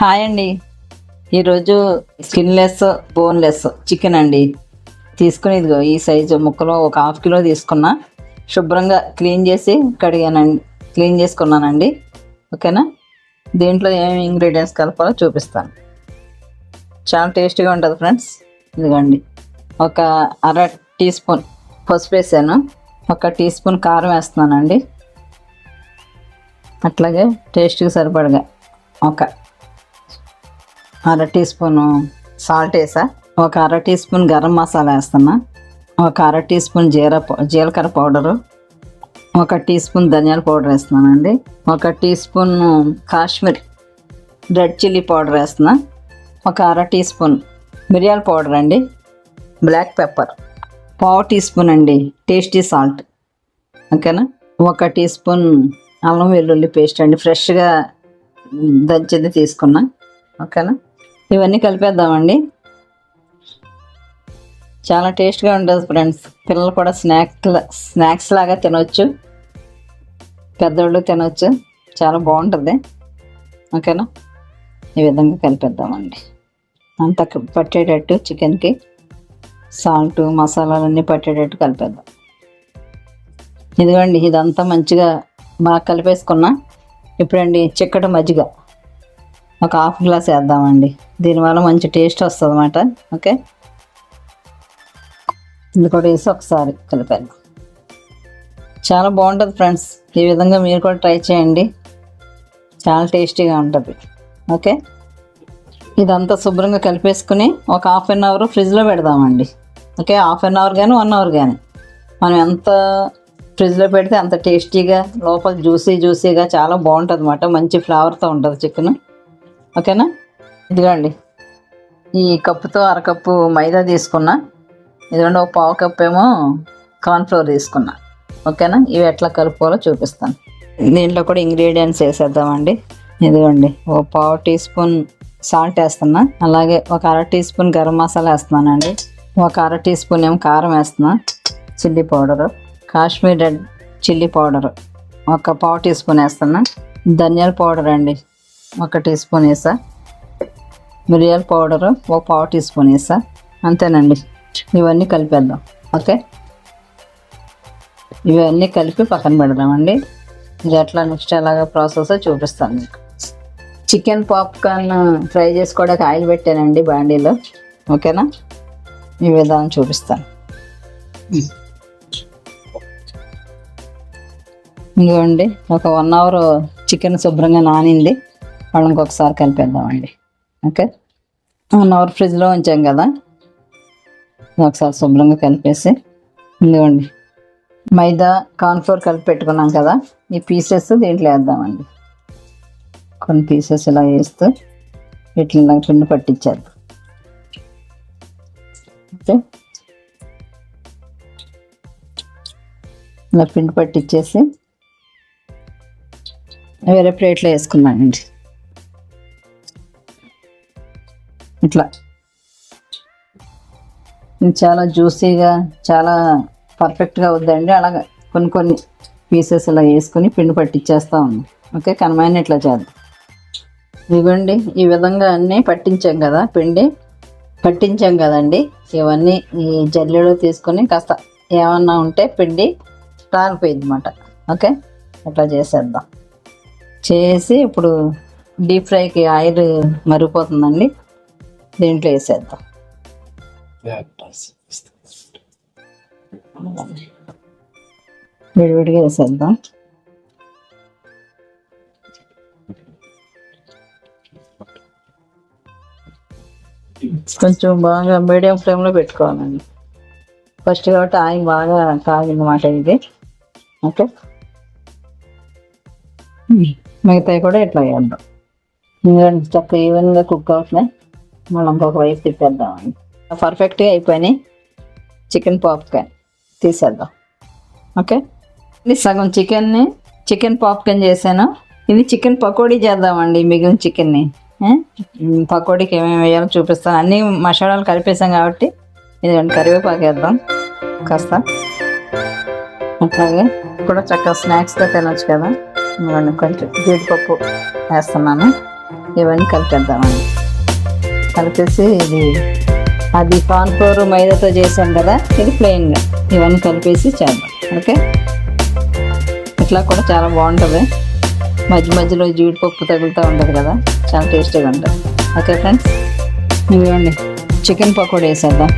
Hi అండి. ఈరోజు skinless boneless chicken అండి. తీసుకుని ఇదిగో ఈ సైజు ముక్కలు ఒక హాఫ్ కిలో తీసుకున్నా. శుభ్రంగా క్లీన్ చేసి కడిగానండి. క్లీన్ చేసుకున్నానండి. ఓకేనా? దీంట్లో ఏమేమి ఇంగ్రీడియంట్స్ కలపాలో చూపిస్తాను. చాలా టేస్టీగా ఉంటుంది ఫ్రెండ్స్. ఇదిగోండి. ఒక అర టీ స్పూన్ పసుపు వేసాను. ఒక టీ స్పూన్ కారం వేస్తున్నానండి. అట్లాగే టేస్ట్కి సరిపడగా. ఒక అర టీ స్పూన్ సాల్ట్ వేసా. ఒక అర టీ స్పూన్ గరం మసాలా వేస్తున్నా. ఒక అర టీ స్పూన్ జీర పౌ- జీలకర్ర పౌడరు. ఒక టీ స్పూన్ ధనియాల పౌడర్ వేస్తున్నానండి. ఒక teaspoon Kashmir red chilli powder వేస్తున్నా. ఒక అర టీ స్పూన్ మిరియాల పౌడర్ అండి. Black pepper. పావు టీ స్పూన్ అండి టేస్టీ సాల్ట్. ఓకేనా? ఒక టీ స్పూన్ అల్లం వెల్లుల్లి పేస్ట్ అండి. ఫ్రెష్గా దంచింది తీసుకున్నా. ఓకేనా? ఇవన్నీ కలిపేద్దామండి. చాలా టేస్ట్గా ఉంటుంది ఫ్రెండ్స్. పిల్లలు కూడా స్నాక్ స్నాక్స్ లాగా తినవచ్చు పెద్దోళ్ళు తినవచ్చు చాలా బాగుంటుంది. ఓకేనా? ఈ విధంగా కలిపేద్దామండి. అంత పట్టేటట్టు చికెన్కి సాల్ట్ మసాలాలన్నీ పట్టేటట్టు కలిపేద్దాం. ఇదిగోండి ఇదంతా మంచిగా బాగా కలిపేసుకున్నా. ఇప్పుడండి చిక్కటి మజ్జిగ. ఒక హాఫ్ గ్లాస్ వేద్దామండి. దీనివల్ల మంచి టేస్ట్ వస్తుంది అన్నమాట ఓకే? ఇది కూడా వేసి ఒకసారి కలిపాను చాలా బాగుంటుంది ఫ్రెండ్స్. ఈ విధంగా మీరు కూడా ట్రై చేయండి. చాలా టేస్టీగా ఉంటుంది. ఓకే? ఇదంతా శుభ్రంగా కలిపేసుకుని ఒక హాఫ్ అన్ అవర్ ఫ్రిడ్జ్లో పెడదామండి. ఓకే? హాఫ్ అన్ అవర్ కానీ వన్ అవర్ కానీ మనం ఎంత ఫ్రిడ్జ్లో పెడితే అంత టేస్టీగా లోపల జ్యూసీ జ్యూసీగా చాలా బాగుంటుంది అనమాట మంచి ఫ్లేవర్తో ఉంటుంది చికెన్. ఓకేనా? ఇదిగోండి. ఈ కప్పుతో అరకప్పు మైదా తీసుకున్నా. ఇదిగోండి ఒక పావు కప్పు ఏమో కార్న్ఫ్లోర్ తీసుకున్నా. ఓకేనా? ఇవి ఎట్లా కలుపుకోవాలో చూపిస్తాను. దీంట్లో కూడా ఇంగ్రీడియంట్స్ వేసేద్దామండి. ఇదిగోండి. ఓ పావు టీ స్పూన్ సాల్ట్ వేస్తున్నా. అలాగే ఒక అర టీ స్పూన్ గరం మసాలా వేస్తున్నానండి. ఒక అర టీ స్పూన్ ఏమో కారం వేస్తున్నా. Chilli powder. Kashmir red chilli powder. ఒక పావు టీ స్పూన్ వేస్తున్నా. ధనియాల పౌడర్ అండి. ఒక టీ స్పూన్ వేసా. మిరియాల పౌడరు ఒక పావు టీ స్పూన్ వేసా. అంతేనండి. ఇవన్నీ కలిపేద్దాం. ఓకే? ఇవన్నీ కలిపి పక్కన పెడదామండి. ఇది ఎట్లా నెక్స్ట్ ఎలాగ ప్రాసెస్ చూపిస్తాను మీకు. చికెన్ పాప్కార్న్ ఫ్రై చేసుకోవడానికి ఆయిల్ పెట్టానండి బాండీలో. ఓకేనా? ఈ విధానం చూపిస్తాను. ఇదిగోండి ఒక వన్ అవర్ చికెన్ శుభ్రంగా నానింది. వాళ్ళకి ఇంకొకసారి కలిపేద్దామండి. ఓకే? వన్ అవర్ ఫ్రిడ్జ్లో ఉంచాం కదా? ఒకసారి శుభ్రంగా కలిపేసి. ఇదిగోండి. మైదా కార్న్ఫ్లోర్ కలిపి పెట్టుకున్నాం కదా? ఈ పీసెస్ దీంట్లో వేద్దామండి. కొన్ని పీసెస్ ఇలా వేస్తూ ఇట్లా పిండి పట్టించేద్దాం. ఓకే? ఇలా పిండి పట్టించేసి వేరే ప్లేట్లో వేసుకున్నానండి. ఇట్లా. చాలా జ్యూసీగా చాలా పర్ఫెక్ట్గా వద్దండి. అలాగ కొన్ని కొన్ని పీసెస్ ఇలా వేసుకొని పిండి పట్టించేస్తా ఉన్నాం ఓకే కనమైన ఇట్లా చేద్దాం. ఇవ్వండి ఈ విధంగా అన్నీ పట్టించాం కదా పిండి. పట్టించాం కదండి. ఇవన్నీ ఈ జల్లెలో తీసుకొని కాస్త ఏమన్నా ఉంటే పిండి రాలిపోయింది అనమాట ఓకే అట్లా చేసేద్దాం. చేసి ఇప్పుడు డీప్ ఫ్రైకి ఆయిల్ మరిగిపోతుందండి. దీంట్లో వేసేద్దాం. విడివిడిగా వేసేద్దాం. కొంచెం బాగా మీడియం ఫ్లేమ్లో పెట్టుకోవాలండి. ఫస్ట్ కాబట్టి ఆయిల్ బాగా కాగిందన్నమాట ఇది. ఓకే. మిగతాయి కూడా ఇట్లా వేద్దాం. ఇంకా చక్కగా ఈవెన్గా కుక్ అవుతున్నాయి. మళ్ళీ ఇంకొక వైపు తిప్పేద్దాం పర్ఫెక్ట్గా అయిపోయినాయి. చికెన్ పాప్కార్న్ తీసేద్దాం. ఓకే? ఇది సగం చికెన్ని చికెన్ పాప్కార్న్ చేశాను. ఇది చికెన్ పకోడీ చేద్దామండి మిగిలిన చికెన్ని. పకోడీకి ఏమేమి వేయాలో చూపిస్తాను. అన్ని మసాలాలు కలిపేసాం కాబట్టి ఇది కరివేపాకు వేద్దాం. కాస్త. అట్లాగే కూడా చక్కగా స్నాక్స్తో తినొచ్చు కదా. కొంచెం జీడిపప్పు వేస్తున్నాను. ఇవన్నీ కలిపేద్దామండి. కలిపేసి ఇది అది కార్న్ఫ్లోర్ మైదాతో చేసాం కదా ఇది ప్లెయిన్గా ఇవన్నీ కలిపేసి చేద్దాం ఓకే? ఇట్లా కూడా చాలా బాగుంటుంది. మధ్య మధ్యలో జీడిపప్పు తగులుతూ ఉంటుంది కదా చాలా టేస్టీగా ఉంటుంది. ఓకే ఫ్రెండ్స్ ఇవ్వండి చికెన్ పకోడీ వేసేద్దాం.